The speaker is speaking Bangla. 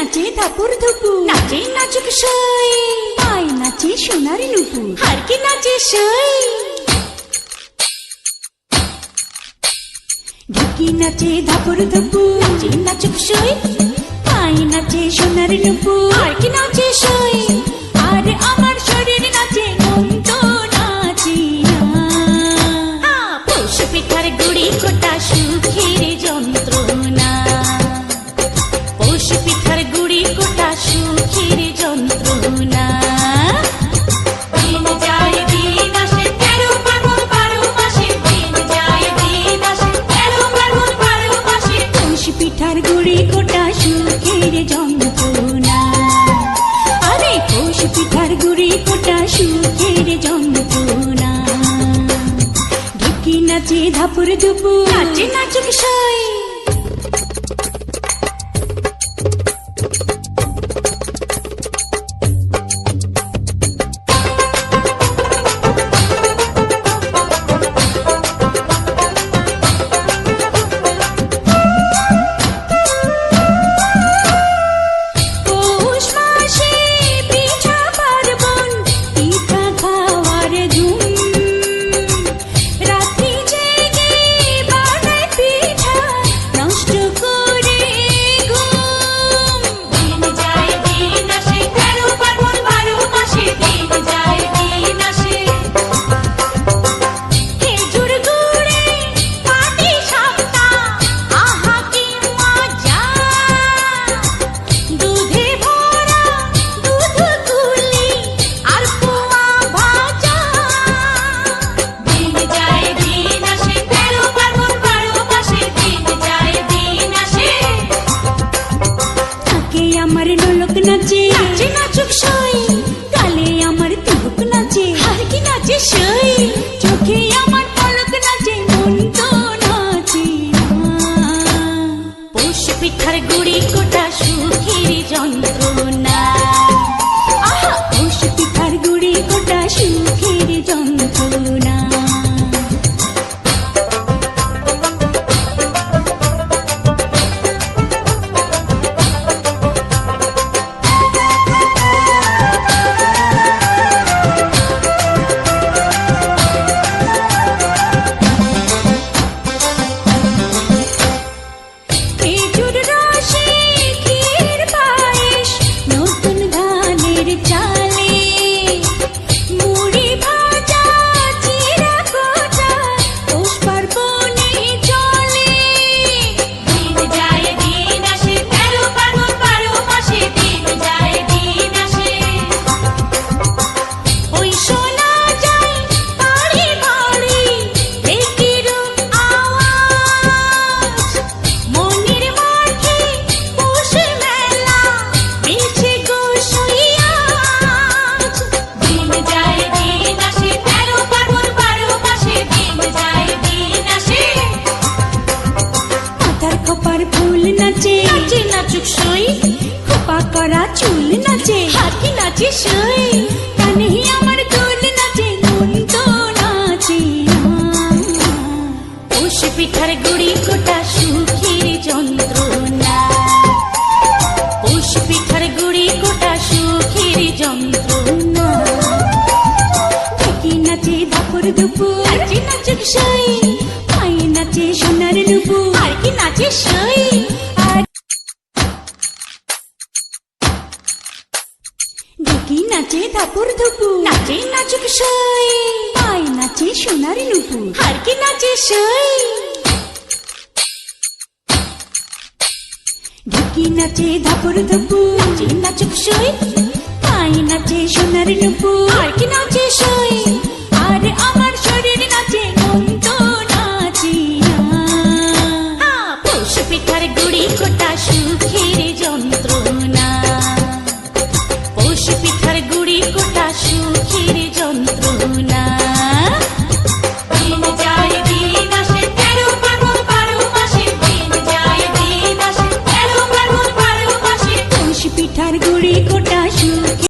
নাচে ধাপুর ধুপু। নাচে নাচুক সই। পায় নাচে সোনার নুপুর আর কি নাচে সই। ঢুকি নাচে ধাপুর ধুপু। নাচে নাচুক সই। পায় নাচে সোনার কি নাচে সই। আর আমার শরীর নাচে মন তো নাচি না পিঠার গুড়ি যন্ত্রণা আরে পশু পিঠার গুড়ি কোটা সুখের ঢুকি নাচে ধাপুর ধুপুর নাচে নাচুক সয় পৌষ পিঠার গুড়ি খোপার ফুল নাচে। নাচে নাচুক সই। খোপা করা চুল নাচে। হাতি নাচে সই। কানে আমার দোল নাচে মন তো নাচে পৌষ পিঠার গুড়ি কোটা সুখের যন্ত্রণা। পৌষ পিঠার গুড়ি কোটা সুখের যন্ত্রণা। নাচে ধাপুর দুপুর নাচে নাচুক সই। নাচে দাপুর ধুপুর নাচে নাচুক সই। পাই নাচে সোনার নুপুর। আর কি নাচে সই। ঢুকি নাচে ধাপুর ধুপুর নাচে নাচুক সই। পাই নাচে সোনার নুপুর। আর কি নাচে সই।